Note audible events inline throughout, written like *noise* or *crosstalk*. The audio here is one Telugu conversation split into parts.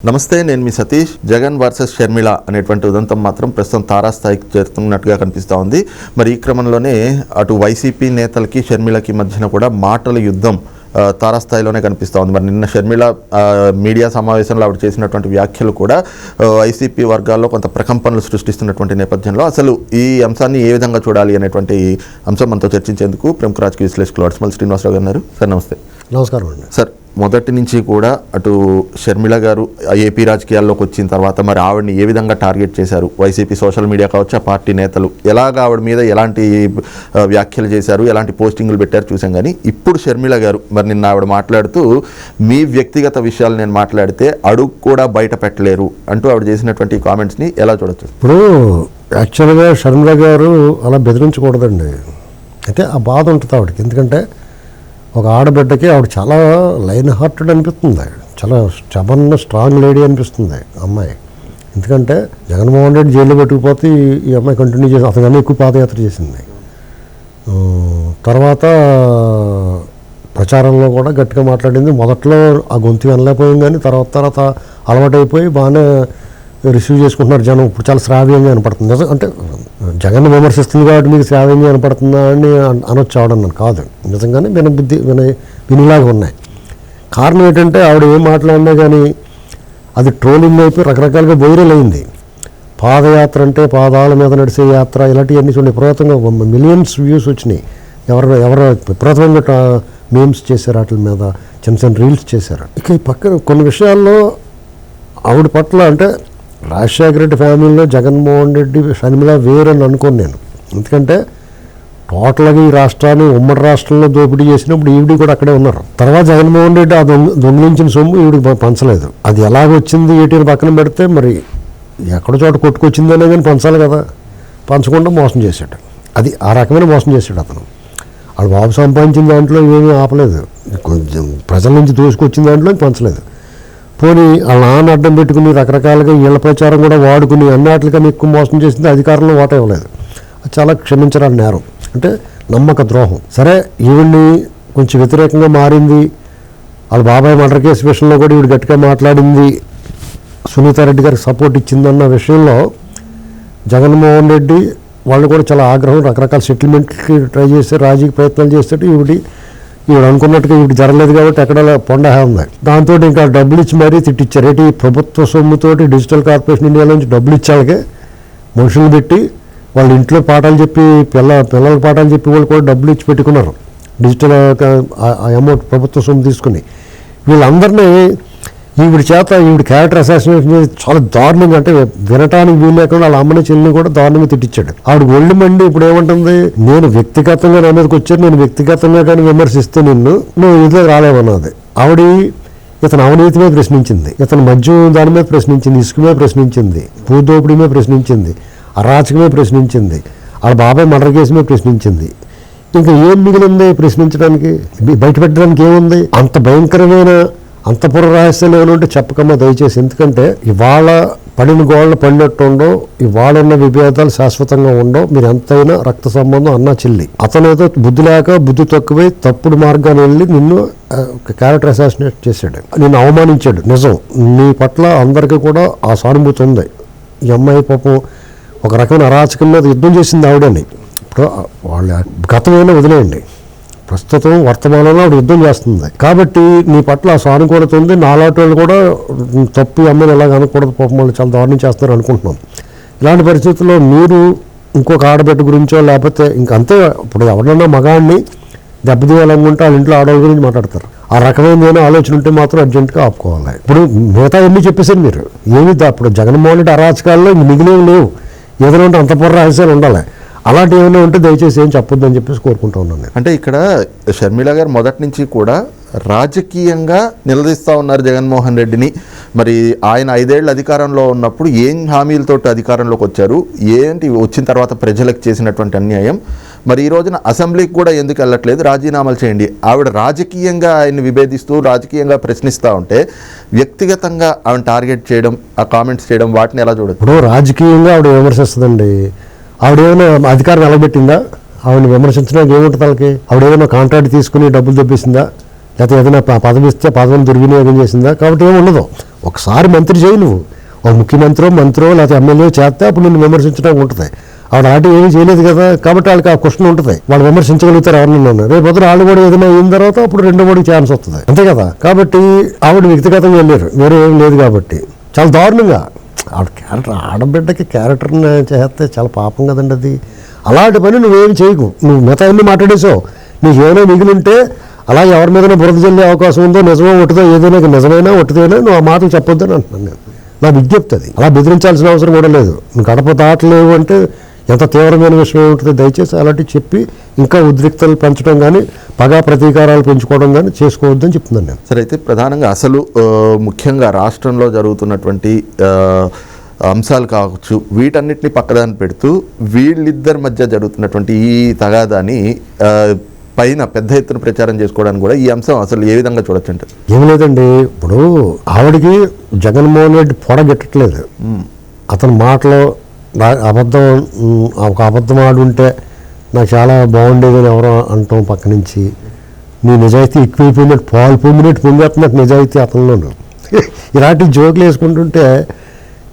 నమస్తే నేను మీ సతీష్. జగన్ వర్సెస్ షర్మిల అనేటువంటి ఉదంతం మాత్రం ప్రస్తుతం తారాస్థాయికి చేరుతున్నట్టుగా కనిపిస్తూ ఉంది. మరి ఈ క్రమంలోనే అటు వైసీపీ నేతలకి షర్మిలకి మధ్యన కూడా మాటల యుద్ధం తారాస్థాయిలోనే కనిపిస్తూ ఉంది. మరి నిన్న షర్మిల ఆ, మీడియా సమావేశంలో ఆవిడ చేసినటువంటి వ్యాఖ్యలు కూడా వైసీపీ వర్గాల్లో కొంత ప్రకంపనలు సృష్టిస్తున్నటువంటి నేపథ్యంలో అసలు ఈ అంశాన్ని ఏ విధంగా చూడాలి అనేటువంటి అంశం మనతో చర్చించేందుకు ప్రముఖ రాజకీయ విశ్లేషకులు అడ్స్మల్ శ్రీనివాసరావు గారు సార్ నమస్తే. నమస్కారం అండి. సార్ మొదటి నుంచి కూడా అటు షర్మిల గారు ఏపీ రాజకీయాల్లోకి వచ్చిన తర్వాత మరి ఆవిడని ఏ విధంగా టార్గెట్ చేశారు? వైసీపీ సోషల్ మీడియా కావచ్చు? ఆ పార్టీ నేతలు. ఎలాగ ఆవిడ మీద ఎలాంటి వ్యాఖ్యలు చేశారు? ఎలాంటి పోస్టింగులు పెట్టారు చూసాం కానీ ఇప్పుడు షర్మిల గారు మరి నిన్న ఆవిడ మాట్లాడుతూ మీ వ్యక్తిగత విషయాలు నేను మాట్లాడితే అడుగు కూడా బయట పెట్టలేరు అంటూ ఆవిడ చేసినటువంటి కామెంట్స్ని ఎలా చూడొచ్చు? ఇప్పుడు యాక్చువల్గా షర్మిల గారు అలా బెదిరించకూడదండి. అయితే ఆ బాధ ఉంటుంది ఆవిడకి. ఎందుకంటే ఒక ఆడబిడ్డకి ఆవిడ చాలా లైన్ హార్టెడ్ అనిపిస్తుంది. చాలా స్టబన్ స్ట్రాంగ్ లేడీ అనిపిస్తుంది అమ్మాయి. ఎందుకంటే జగన్మోహన్ రెడ్డి జైల్లో పెట్టుకుపోతే ఈ- అమ్మాయి కంటిన్యూ చేసి అతను ఎక్కువ పాదయాత్ర చేసింది. తర్వాత ప్రచారంలో కూడా గట్టిగా మాట్లాడింది. మొదట్లో ఆ గొంతు వినలేకపోయింది కానీ తర్వాత తర్వాత అలవాటైపోయి బాగానే రిసీవ్ చేసుకుంటున్నారు జనం. ఇప్పుడు చాలా శ్రావ్యంగా కనపడుతుంది అంటే జగన్ విమర్శిస్తుంది కాబట్టి మీకు శ్రావ్యంగా వినపడుతుందా అని అనొచ్చు ఆవిడ నన్ను కాదు. నిజంగానే వినబుద్ధి విన వినిలాగా ఉన్నాయి. కారణం ఏంటంటే ఆవిడ ఏం మాట్లాడినా కానీ అది ట్రోలింగ్ అయిపోయి రకరకాలుగా వైరల్ అయింది. పాదయాత్ర అంటే పాదాల మీద నడిచే యాత్ర ఇలాంటివన్నీ చూడండి. విపరీతంగా మిలియన్స్ వ్యూస్ వచ్చినాయి. ఎవరు ఎవరు విపరీతంగా మేమ్స్ చేశారు వాటి మీద చిన్న చిన్న రీల్స్ చేశారు. ఇక ఈ పక్కన కొన్ని విషయాల్లో ఆవిడ పట్ల అంటే రాజశేఖర రెడ్డి ఫ్యామిలీలో జగన్మోహన్ రెడ్డి షర్మిల వేరని అనుకోను నేను. ఎందుకంటే టోటల్గా ఈ రాష్ట్రాన్ని ఉమ్మడి రాష్ట్రంలో దోపిడీ చేసినప్పుడు ఈవిడి కూడా అక్కడే ఉన్నారు. తర్వాత జగన్మోహన్ రెడ్డి ఆ దొంగ దొంగిలించిన సొమ్ము ఈవిడికి పంచలేదు. అది ఎలాగొచ్చింది ఏటీని పక్కన పెడితే మరి ఎక్కడ చోట కొట్టుకొచ్చిందనే కానీ పంచాలి కదా. పంచకుండా మోసం చేశాడు. అది ఆ రకమైన మోసం చేశాడు అతను. వాడు బాబు సంపాదించిన దాంట్లో ఏమీ ఆపలేదు. కొంచెం ప్రజల నుంచి దోసుకొచ్చిన దాంట్లో పంచలేదు. పోనీ వాళ్ళ నాన్న అడ్డం పెట్టుకుని రకరకాలుగా ఇళ్ళ ప్రచారం కూడా వాడుకుని అన్నిటికన్నా ఎక్కువ మోసం చేసింది అధికారంలో ఓట ఇవ్వలేదు. అది చాలా క్షమించరాని నేరం. అంటే నమ్మక ద్రోహం. సరే ఈవిడ్ని కొంచెం వ్యతిరేకంగా మారింది. వాళ్ళ బాబాయ్ మర్డర్ కేసు విషయంలో కూడా ఈవిడ గట్టిగా మాట్లాడింది. సునీతారెడ్డి గారికి సపోర్ట్ ఇచ్చిందన్న విషయంలో జగన్మోహన్ రెడ్డి వాళ్ళు కూడా చాలా ఆగ్రహం రకరకాల సెటిల్మెంట్కి ట్రై చేస్తే రాజీకి ప్రయత్నాలు చేస్తే ఈవిడి ఈవిడ అనుకున్నట్టుగా ఈవిడ జరగలేదు కాబట్టి ఎక్కడ పొండ ఉంది. దాంతో ఇంకా డబ్బులు ఇచ్చి మరీ తిట్టించారు ఏంటి? ప్రభుత్వ సొమ్ముతోటి డిజిటల్ కార్పొరేషన్ ఇండియా నుంచి డబ్బులు ఇచ్చాలకే మనుషులు పెట్టి వాళ్ళ ఇంట్లో పాఠాలు చెప్పి పిల్ల పిల్లల పాఠాలు చెప్పి వాళ్ళు కూడా డబ్బులు ఇచ్చి పెట్టుకున్నారు. డిజిటల్ అమౌంట్ ప్రభుత్వ సొమ్ము తీసుకుని. వీళ్ళందరినీ ఈవిడ చేత ఈవిడ క్యారెక్టర్ అసాసినేషన్ చేసి చాలా దారుణంగా అంటే వినటానికి వీలు లేకుండా వాళ్ళ అమ్మని చెల్లిని కూడా దారుణంగా తిట్టించాడు. ఆవిడ ఒళ్ళు మండి ఇప్పుడు ఏమంటుంది? నేను వ్యక్తిగతంగా నా మీదకి వచ్చాను నేను వ్యక్తిగతంగా కానీ విమర్శిస్తే నిన్ను నువ్వు ఇదే రాలేవన్నది. ఆవిడ ఇతను అవినీతి మీద ప్రశ్నించింది. ఇతను మద్యం దాని మీద ప్రశ్నించింది ఇసుక మీద ప్రశ్నించింది భూదోపిడీ మీద ప్రశ్నించింది అరాచకమే ప్రశ్నించింది వాళ్ళ బాబాయ్ మర్డర్ కేసు మీద ప్రశ్నించింది. ఇంకా ఏం మిగిలింది ప్రశ్నించడానికి? బయటపెట్టడానికి ఏముంది? అంత భయంకరమైన అంతపుర రహస్యంలో ఉంటే చెప్పకమ్మా దయచేసి. ఎందుకంటే ఇవాళ పడిన గోళ్ళు పడినట్టు ఉండవు ఇవాళ ఉన్న విభేదాలు శాశ్వతంగా ఉండవు. మీరు ఎంతైనా రక్త సంబంధం అన్నా చెల్లి. అతను ఏదో బుద్ధి లేక బుద్ధి తక్కువై తప్పుడు మార్గాన్ని వెళ్ళి నిన్ను క్యారెక్టర్ అసాసినేట్ చేశాడు. నిన్ను అవమానించాడు. నిజం. నీ పట్ల అందరికీ కూడా ఆ సానుభూతి ఉంది. ఈ అమ్మాయి పాపం ఒక రకమైన అరాచకం మీద యుద్ధం చేసింది ఆవిడని. ఇప్పుడు వాళ్ళ గతమైనా వదిలేయండి. ప్రస్తుతం వర్తమానంలో ఆవిడ యుద్ధం చేస్తుంది. కాబట్టి నీ పట్ల ఆ సానుకూలత ఉంది. నాలాంటి వాళ్ళు కూడా తప్పు అమ్మని ఎలాగ అనకూడదు. పాపం వాళ్ళు చాలా దారుణం చేస్తున్నారు అనుకుంటున్నాం. ఇలాంటి పరిస్థితుల్లో మీరు ఇంకొక ఆడబిడ్డ గురించో లేకపోతే ఇంక అంతే ఇప్పుడు ఎవరన్నా మగాడిని దెబ్బతీయాలనుకుంటే వాళ్ళ ఇంట్లో ఆడవాళ్ళ గురించి మాట్లాడతారు. ఆ రకమైన ఏమైనా ఆలోచన ఉంటే మాత్రం అర్జెంటుగా ఆపుకోవాలి. ఇప్పుడు మిగతా ఎన్ని చెప్పేసారు మీరు. ఏమి దా- ఇప్పుడు జగన్మోహన్ రెడ్డి అరాచకాల్లో ఇంక మిగిలినవి లేవు. ఏదైనా ఉంటే అంత పొర రహస్యాలు ఉండాలి. అలాంటి ఏమైనా ఉంటే దయచేసి ఏం చెప్పొద్దని చెప్పేసి కోరుకుంటా ఉన్నాను నేను. అంటే ఇక్కడ షర్మిల గారు మొదటి నుంచి కూడా రాజకీయంగా నిలదీస్తా ఉన్నారు జగన్మోహన్ రెడ్డిని. మరి ఆయన ఐదేళ్ళ అధికారంలో ఉన్నప్పుడు ఏం హామీలతో అధికారంలోకి వచ్చారు? ఏంటి వచ్చిన తర్వాత ప్రజలకు చేసినటువంటి అన్యాయం? మరి ఈ రోజున అసెంబ్లీకి కూడా ఎందుకు వెళ్ళట్లేదు? రాజీనామాలు చేయండి. ఆవిడ రాజకీయంగా ఆయన్ని విభేదిస్తూ రాజకీయంగా ప్రశ్నిస్తూ ఉంటే వ్యక్తిగతంగా ఆవిడ టార్గెట్ చేయడం ఆ కామెంట్స్ చేయడం వాటిని ఎలా చూడదు ఇప్పుడు రాజకీయంగా ఆవిడ విమర్శిస్తుందండి. ఆవిడ ఏమైనా అధికారం నిలబెట్టిందా ఆవిడని విమర్శించడానికి ఏముంటుంది వాళ్ళకి? ఆవిడ ఏమైనా కాంట్రాక్ట్ తీసుకుని డబ్బులు తెప్పిస్తుందా లేకపోతే ఏదైనా ప- పదవి ఇస్తే పదవిని దుర్వినియోగం చేసిందా? కాబట్టి ఏమి ఉండదు. ఒకసారి మంత్రి చేయి నువ్వు. ఒక ముఖ్యమంత్రో మంత్రో లేకపోతే ఎమ్మెల్యే చేస్తే అప్పుడు నిన్ను విమర్శించడానికి ఉంటుంది. ఆవిడ ఆట ఏమీ చేయలేదు కదా? కాబట్టి వాళ్ళకి ఆ క్వశ్చన్ ఉంటుంది. వాళ్ళు విమర్శించగలుగుతారు ఎవరినైనా రేపు పొద్దున వాళ్ళు కూడా ఏదైనా అయిన తర్వాత అప్పుడు రెండో మూడు ఛాన్స్ వస్తుంది. అంతే కదా? కాబట్టి ఆవిడ వ్యక్తిగతంగా వెళ్ళారు వేరే ఏం లేదు కాబట్టి. చాలా దారుణంగా ఆవిడ క్యారెక్టర్ ఆడబిడ్డకి క్యారెక్టర్ని చేస్తే చాలా పాపం కదండి అది. అలాంటి పని నువ్వేం చేయకు. నువ్వు మిగతా అన్ని మాట్లాడేసావు నీకు ఏమైనా మిగిలి ఉంటే అలా ఎవరి మీదైనా బురద జల్లే అవకాశం ఉందో నిజమో ఒట్టుదో ఏదైనా నిజమైనా ఒట్టుదైనా నువ్వు ఆ మాటలు చెప్పొద్దని అంటున్నాను నేను. నా విజ్ఞప్తి అది. అలా బెదిరించాల్సిన అవసరం కూడా లేదు. నువ్వు గడప దాటలేవు అంటే ఎంత తీవ్రమైన విషయం ఉంటుంది దయచేసి అలాంటివి చెప్పి ఇంకా ఉద్రిక్తలు పెంచడం కానీ పగా ప్రతీకారాలు పెంచుకోవడం కానీ చేసుకోవద్దని చెప్తున్నాను నేను. సరే అయితే ప్రధానంగా అసలు ముఖ్యంగా రాష్ట్రంలో జరుగుతున్నటువంటి అంశాలు కావచ్చు వీటన్నిటిని పక్కదాన్ని పెడుతూ వీళ్ళిద్దరి మధ్య జరుగుతున్నటువంటి ఈ తగాదాని పైన పెద్ద ఎత్తున ప్రచారం చేసుకోవడానికి కూడా ఈ అంశం అసలు ఏ విధంగా చూడొచ్చు అంటే ఏం లేదండి. ఇప్పుడు ఆవిడకి జగన్మోహన్ రెడ్డి పొడగెట్టట్లేదు. అతని మాటలో నా- అబద్ధం ఒక అబద్ధం ఆడి ఉంటే నాకు చాలా బాగుండేదని ఎవరో అంటాం పక్క నుంచి నీ నిజాయితీ ఎక్కువైపోయినట్టు పాలు పొంగినట్టు పొంగేస్తున్నట్టు నిజాయితీ అతనిలోను. *laughs* ఇలాంటి జోకులు వేసుకుంటుంటే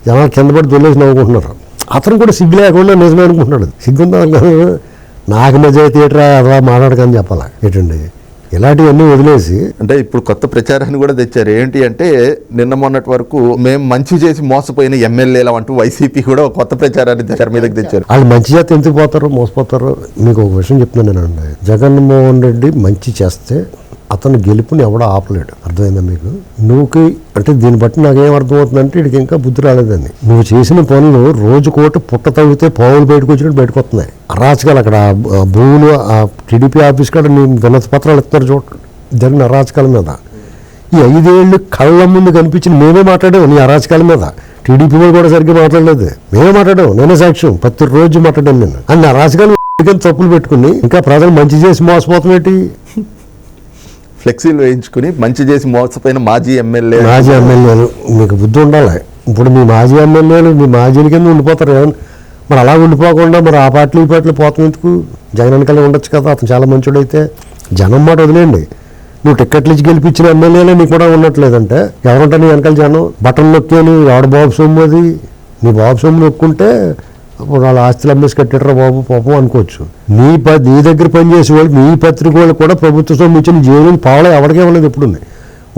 జనాలు కింద పడి దొల్లేసి నవ్వుకుంటున్నారు. అతను కూడా సిగ్గు లేకుండా నిజమే అనుకుంటున్నాడు. సిగ్గుందా నాకు నిజాయితీ ఏట్రా అలా మాట్లాడకని చెప్పాలా? ఏంటండి? ఇలాంటివన్నీ వదిలేసి అంటే ఇప్పుడు కొత్త ప్రచారాన్ని కూడా తెచ్చారు. ఏంటి అంటే నిన్న మొన్నటి వరకు మేము మంచి చేసి మోసపోయిన ఎమ్మెల్యేలు అంటూ వైసీపీ కూడా కొత్త ప్రచారాన్ని తెర మీదకి తెచ్చారు. వాళ్ళు మంచి చేత ఎందుకు పోతారో మోసపోతారో? మీకు ఒక విషయం చెప్తున్నాను నేనండి జగన్మోహన్ రెడ్డి మంచి చేస్తే అతను గెలుపుని ఎవడో ఆపలేడు. అర్థమైందా మీకు? నువ్వుకి అంటే దీన్ని బట్టి నాకేం అర్థమవుతుందంటే వీడికి ఇంకా బుద్ధి రాలేదండి. నువ్వు చేసిన పనులు రోజు కోటి పుట్ట తవ్వితే పావులు బయటకు వచ్చినట్టు బయటకు వస్తున్నాయి. అరాచకాలు అక్కడ భూములు ఆ టీడీపీ ఆఫీస్ కాడ నేను వినతి పత్రాలు ఇస్తున్నారు చూడండి. జరిగిన అరాచకాల మీద. ఈ ఐదేళ్ళు కళ్ళ ముందు కనిపించిన మేమే మాట్లాడాము నీ అరాచకాల మీద. టీడీపీ మీద కూడా సరిగ్గా మాట్లాడలేదు. మేమే మాట్లాడాము నేనే సాక్ష్యం. ప్రతి రోజు మాట్లాడాను నేను. అన్ని అరాచకాలు తప్పులు పెట్టుకుని ఇంకా ప్రజలు మంచి చేసి మోసపోతున్నట్టు ఫ్లెక్సీలు వేయించుకుని మంచి చేసి మోసపోయిన మాజీ ఎమ్మెల్యే. మాజీ ఎమ్మెల్యేలు మీకు బుద్ధి ఉండాలి. ఇప్పుడు మీ మాజీ ఎమ్మెల్యేలు మీ మాజీల కింద ఉండిపోతారు. ఏమన్నా? మరి అలా ఉండిపోకుండా మరి ఆ పార్టీలు ఈ పార్టీలు పోతున్నందుకు జగన్ వెనకాల ఉండొచ్చు కదా అతను చాలా మంచోడైతే జనం మాట వదిలేయండి. నువ్వు టిక్కెట్లు ఇచ్చి గెలిపించిన ఎమ్మెల్యేలే నీకు కూడా ఉండట్లేదంటే. ఎవరుంటా నీ వెనకాల జనం? బటన్ నొక్కి అని ఎవడ బాబు సొమ్ము అది. నీ బాబు సొమ్ము నొక్కుంటే అప్పుడు వాళ్ళ ఆస్తులు అమ్మేసి కట్టారా బాబు పాపం అనుకోవచ్చు. నీ ప నీ దగ్గర పనిచేసే వాళ్ళు నీ పత్రిక వాళ్ళు కూడా ప్రభుత్వ సొమ్ము ఇచ్చిన జైలు పావలో ఎవరికే ఇవ్వలేదు ఎప్పుడు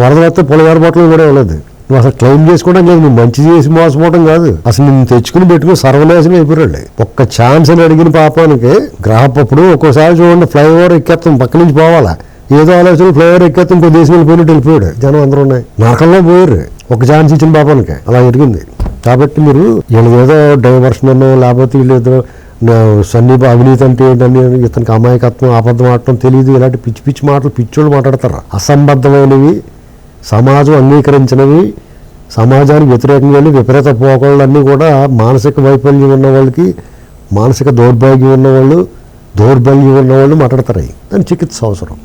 వరద వస్తే పొలగారు బట్టలు కూడా ఇవ్వలేదు. నువ్వు అసలు క్లెయిమ్ చేసుకోవడం లేదు నువ్వు మంచి చేసి మోసపోవడం కాదు. అసలు నిన్ను తెచ్చుకుని పెట్టుకుని సర్వనాశనం అయిపోయాడు ఒక్క ఛాన్స్ అని అడిగిన పాపానికి గ్రహపప్పుడు ఒక్కోసారి చూడండి ఫ్లైఓవర్ ఎక్కేస్తాం పక్క నుంచి పోవాలా. ఏదో ఆలోచన ఫ్లైఓవర్ ఎక్కేస్తాం ఇంకో దేశం వెళ్ళిపోయినట్టు వెళ్ళిపోయాడు. జనం అందరూ ఉన్నాయి. నరకంలో పోయారు. ఒక ఛాన్స్ ఇచ్చిన పాపానికి. అలా జరిగింది కాబట్టి మీరు వీళ్ళు ఏదో డైవర్షన్ అనో లేకపోతే వీళ్ళు ఏదో నా- అవినీతి అంటే ఏంటని ఇతనికి అమాయకత్వం అబద్ధం ఆడటం తెలియదు ఇలాంటి పిచ్చి పిచ్చి మాటలు పిచ్చోళ్ళు మాట్లాడతారు? అసంబద్ధమైనవి సమాజం అంగీకరించినవి సమాజానికి వ్యతిరేకంగా విపరీత పోకళ్ళన్నీ కూడా మానసిక వైఫల్యం ఉన్న వాళ్ళకి మానసిక దౌర్భాగ్యం ఉన్నవాళ్ళు దౌర్బల్యం ఉన్నవాళ్ళు మాట్లాడతారు? దాని చికిత్స అవసరం.